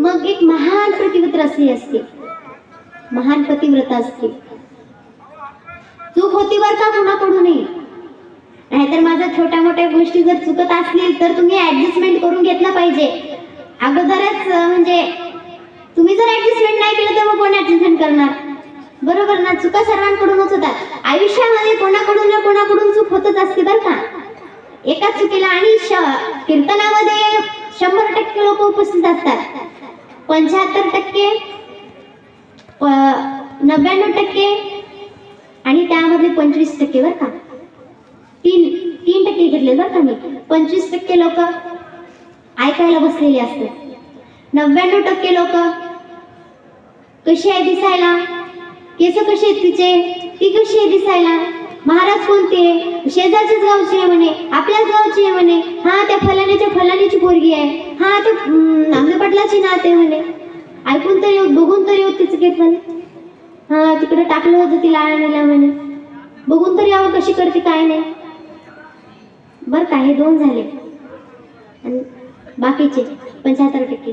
मग एक महान प्रतिव्रत असली असते. महान पतिव्रता असते. चूक होती बर का कुणाकडून? नये नाहीतर माझ्या छोट्या मोठ्या गोष्टी जर चुकत असतील तर तुम्ही ऍडजस्टमेंट करून घेतला पाहिजे. अगोदरच म्हणजे तुम्ही जर ऍडजस्टमेंट नाही केलं तर मग कोण ऍडजस्टमेंट करणार? बरोबर ना? चुका सर्वांकडूनच होतात. आयुष्यामध्ये कोणाकडून ना कोणाकडून चूक होतच असते बरं का? एकाच चुकीला आणि श कीर्तनामध्ये शंभर टक्के लोक उपस्थित असतात. पंच्याहत्तर टक्के नव्याण्णव टक्के आणि त्यामध्ये पंचवीस टक्के बरं का. तीन तीन टक्के घेतले बरं का मी. पंचवीस टक्के लोक ऐकायला बसलेले असतात. नव्याण्णव टक्के लोक कशी आहे दिसायला? केस कसे आहेत तिचे? ती कशी आहे दिसायला? महाराज कोणते? शेजारच्याच गावचे आहे म्हणे आपल्याच गावचे आहे म्हणे. हा त्या फलाण्याच्या फलाण्याची पोरगी आहे. हा त्या अं, आमच्या पाटलाची नात आहे म्हणे. ऐकून तरी येऊ बघून तरी येऊ तिचं घेत म्हणे हा तिकडे टाकलं होतं तिला आणायला म्हणे. बघून तरी यावं कशी करते काय नाही. बरं का हे दोन झाले. आणि बाकीचे पंच्याहत्तर टक्के.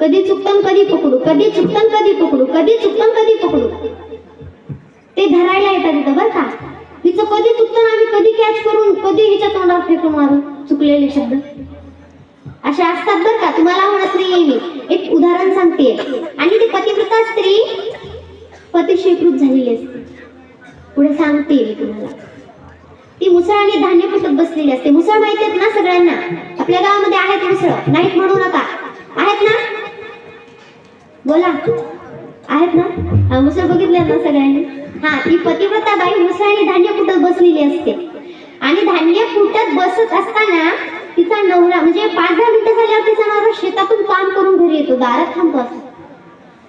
कधी चुकतं कधी पकडू कधी चुकतं कधी पकडू कधी चुकतं कधी पकडू. ते धरायला येतात तिथं बरं का? तिचं कधी चुकतं आम्ही कधी कॅच करून कधी हिच्या तोंडावर फेकून मारू चुकलेले शब्द? असे असतात बरं का? तुम्हाला म्हणत नाहीये मी. एक उदाहरण सांगते. आणि ती पतिव्रता स्त्री पतिशीकृत झालेली असते. पुढे सांगते मी तुम्हाला. ती मुसळ आणि धान्य कुटत बसलेली असते. मुसळ माहिती आहेत ना सगळ्यांना? आपल्या गावामध्ये आहेत मुसळ. नाहीत म्हणू नका. आहेत ना? बोला. आहेत ना? मुसळ बघितल्या ना सगळ्यांनी? हा ती पतिव्रता बाई मुसळ आणि धान्य कुटत बसलेली असते? आणि धान्य कुटत बसत असताना तिचा नवरा म्हणजे पाच दहा मिनिटं झाल्यावर तिचा नवरा शेतातून काम करून घरी येतो दारात थांबतो असं.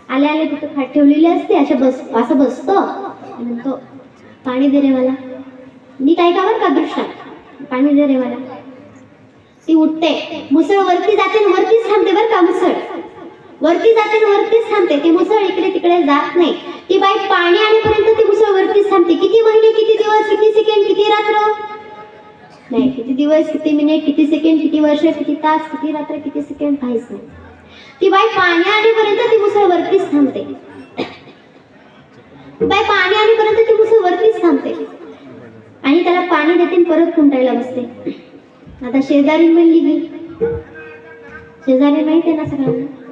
आले आले तिथं खाट ठेवलेली असते अशा बस असं बसतो. म्हणतो पाणी दे रे मला. नीट ऐका बरं का दृष्टा पाणी दे रे मला. ती उठते मुसळ वरती जाते वरतीच थांबते बरं का मुसळ. वरती जाते वरतीच थांबते. ती मुसळ इकडे तिकडे जात नाही. ती बाई पाणी आणेपर्यंत ती मुसळ वरतीच थांबते. किती महिने किती दिवस किती सेकंड किती रात्र? नाही किती दिवस किती मिनिट किती सेकंड किती वर्ष किती तास किती रात्र किती सेकंड काहीच नाही. ती बाई पाणी आणेपर्यंत ती मुसळ वरतीच थांबते. बाई पाणी आणेपर्यंत ती मुसळ वरतीच थांबते. आणि त्याला पाणी देते परत कुंटायला बसते. आता शेजारी म्हणली शेजारी माहिती आहे ना सगळ्यांना?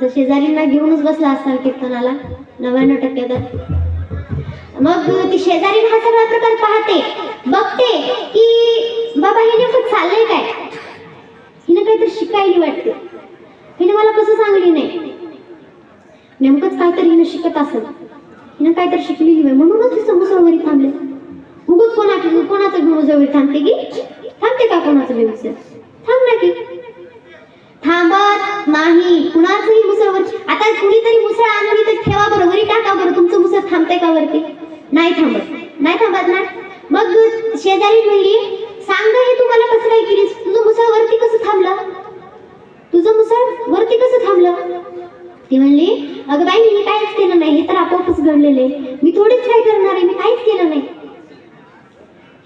तर शेजारींना घेऊनच बसला असाल कीर्तनाला. नव्याण्णव टक्के तर. मग ती शेजारी हा सगळा प्रकार पाहते बघते की बाबा हे नेमकं चाललंय काय? हिनं काहीतरी शिकायली वाटते. हिने मला कसं सांगली नाही. नेमकंच काहीतरी हिनं शिकत असेल. हिनं काहीतरी शिकलेली नाही म्हणूनच ती समोसावरी थांबले. उगत कोणाचं कोणाचं घेऊन थांबते की? थांबते का कोणाचं व्यवस्थित थांब ना की. थांबत नाही. कुणाचंही मुसळ आता कुणीतरी मुसळ आणली तर ठेवा बरं वरी टाका बरं. तुमचं मुसळ थांबते का वरती? नाही थांबत. नाही थांबत ना? मग शेजारी म्हणली सांग गं हे तुम्हाला कसं काय केलीस? तुझं मुसळ वरती कसं थांबलं? तुझं मुसळ वरती कसं थांबलं? ती म्हणली अगं बाई मी काहीच केलं नाही. हे तर आपोआपच घडलेलं आहे. मी थोडीच काय करणार आहे? मी काहीच केलं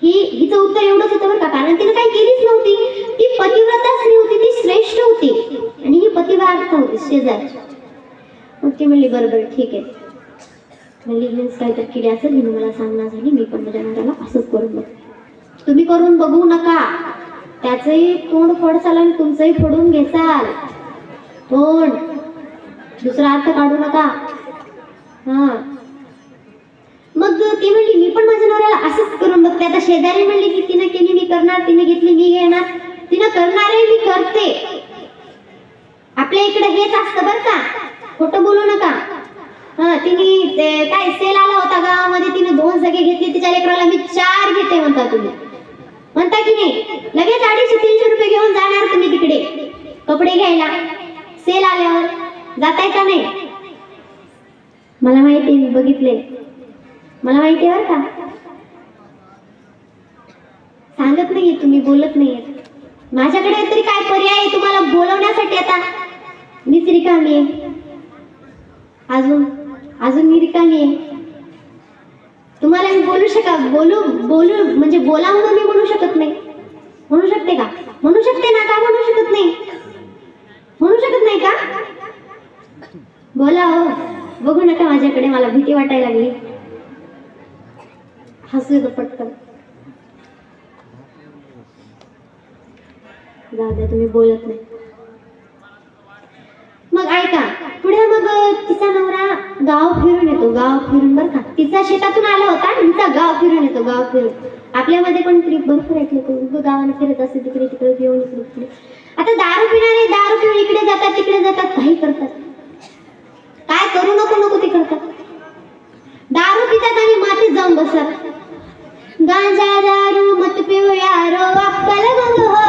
ही हिचं उत्तर एवढंच होतं बरं का. कारण तिने काही केलीच नव्हती. ती पतिव्रता स्त्री होती ती श्रेष्ठ होती. आणि ही पतिव्रता होती शेजारची. मग ती म्हणली बरोबर ठीक आहे. म्हणली मीन्स काहीतरी केली असेल हिने मला सांगणार झाली मी पण माझ्या नवऱ्याला असंच करून बघ तुम्ही करून बघू नका. त्याचंही तोंड फोडसाल आणि तुमचंही फोडून घेसाल. तोंड दुसरा अर्थ काढू नका. हा. मग ती म्हणली मी पण माझ्या नवऱ्याला आता शेजारी म्हणली की तिने केली मी करणार तिने घेतली मी घेणार तिनं करणार आहे मी करते. आपल्या इकडे हेच असतं बरं का. खोटं बोलू नका. हा तिने काय सेल आला होता गावामध्ये तिने दोन जागे घेतली तिच्या लेकराला मी चार घेते म्हणता तुम्ही. म्हणता की नाही लगेच अडीचशे तीनशे रुपये घेऊन जाणार तुम्ही तिकडे. कपडे घ्यायला. सेल आल्यावर. जाताय का नाही? मला माहिती मी बघितले मला माहिती आहे का. सांगत नाहीये तुम्ही बोलत नाहीये. माझ्याकडे तरी काय पर्याय आहे तुम्हाला बोलवण्यासाठी आता? मीच रिकामी आहे. अजून अजून मी रिकामी आहे. तुम्हाला मी बोलू शका बोलू बोलू म्हणजे बोला म्हणून मी म्हणू शकत नाही. म्हणू शकते का? म्हणू शकते ना का? म्हणू शकत नाही. म्हणू शकत नाही का? बोला हो. बघू नका माझ्याकडे मला भीती वाटायला लागली. हसू येतो पटकन. जाऊ द्या तुम्ही बोलत नाही. मग ऐका पुढे मग तिचा नवरा गाव फिरून येतो गाव फिरून बरं का. तिचा शेतातून आला होता तिचा गाव फिरून येतो गाव फिरून. आपल्यामध्ये पण ट्रिप भरपूर आहेत तो गावाने फिरत असते तिकडे तिकडे घेऊन इकडे तिकडे. आता दारू पिणारे दारू पिऊन इकडे जातात तिकडे जातात काही करतात. काय करू नको नको ते करतात. दारू पितात आणि मातीत जाऊन बसतात. गांजा दारू मत पिऊ यारो अक्कल गंग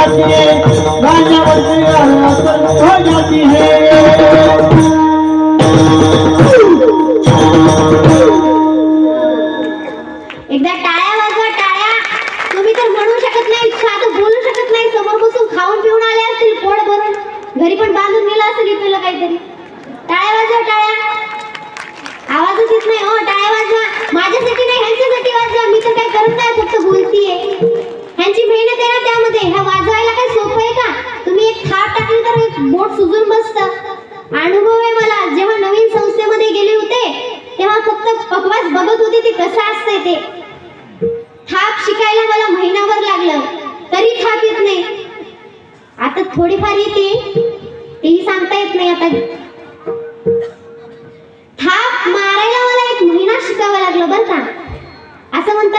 जाती है राजा बंधू हो जाती है। एकदा टाळ्या वाजवा टाळ्या. तुम्ही तर म्हणू शकत नाही साधं बोलू शकत नाही समोर बसून खाऊन पिऊन आले असतील पोट भरून. घरी पण बांधून गेला असेल इथलं काहीतरी.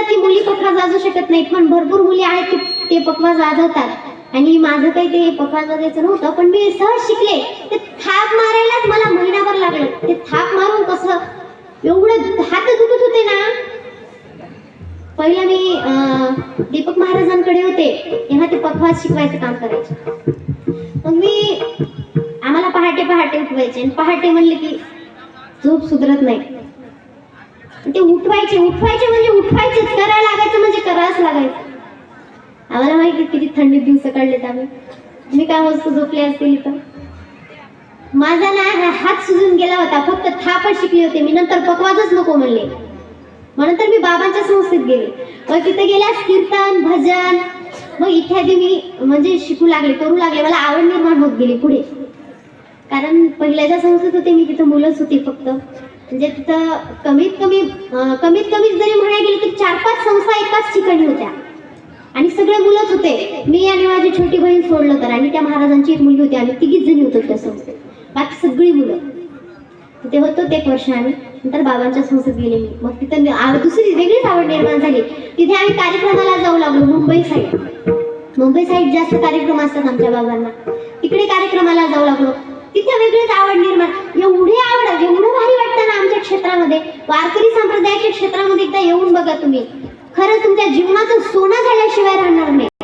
सुद्धा ती मुली पकवाज जाजू शकत नाहीत. पण भरपूर मुली आहेत की ते पखवा जाजवतात आणि माझं काही ते पकवाज जाजायचं नव्हतं पण मी सहज शिकले. ते थाप मारायलाच मला महिनाभर लागलं. ते थाप मारून कसं? एवढं हात दुखत होते ना. पहिला मी अं, दीपक महाराजांकडे होते. तेव्हा ते पखवाज शिकवायचं काम करायचे. मग मी आम्हाला पहाटे पहाटे उठवायचे. आणि पहाटे म्हणले की झोप सुधरत नाही. ते उठवायचे उठवायचे म्हणजे उठवायचेच. करायला लागायचं म्हणजे करावंच लागायचं. आम्हाला माहिती किती थंडीत दिवस काढलेत आम्ही. मी काय वस्तू झोपले असतील इथं. माझा ना हात सुजून गेला होता. फक्त थापच शिकले होते. मी नंतर पकवाजच नको म्हणले. म्हणून तर मी बाबांच्या संस्थेत गेले. मग तिथे गेल्यास कीर्तन भजन. मग इत्यादी मी म्हणजे शिकू लागले करू लागले. मला आवड निर्माण होत गेली पुढे. कारण पहिल्याच्या संस्थेत होते मी तिथं मुलंच होती फक्त. म्हणजे तिथं कमीत कमी कमीत कमी जरी म्हणायला गेलं तरी चार पाच संस्था एकाच ठिकाणी होत्या. आणि सगळे मुलंच होते. मी आणि माझी छोटी बहीण सोडलं तर आणि त्या महाराजांची एक मुलगी होती. आम्ही तिघीच जणी होतो त्या संस्थेत. बाकी सगळी मुलं. तिथे होतो ते एक वर्ष आम्ही नंतर बाबांच्या संस्थेत गेले मी. मग तिथं दुसरी वेगळीच आवड निर्माण झाली. तिथे आम्ही कार्यक्रमाला जाऊ लागलो मुंबई साईड मुंबई साईड जास्त कार्यक्रम असतात आमच्या बाबांना. तिकडे कार्यक्रमाला जाऊ लागलो. तिथे वेगळीच आवड निर्माण. एवढी आवड एवढं भारी वाटतं ना आमच्या क्षेत्रामध्ये. वारकरी संप्रदायाच्या क्षेत्रामध्ये एकदा येऊन बघा तुम्ही. खरंच तुमच्या जीवनाचं सोनं झाल्याशिवाय राहणार नाही.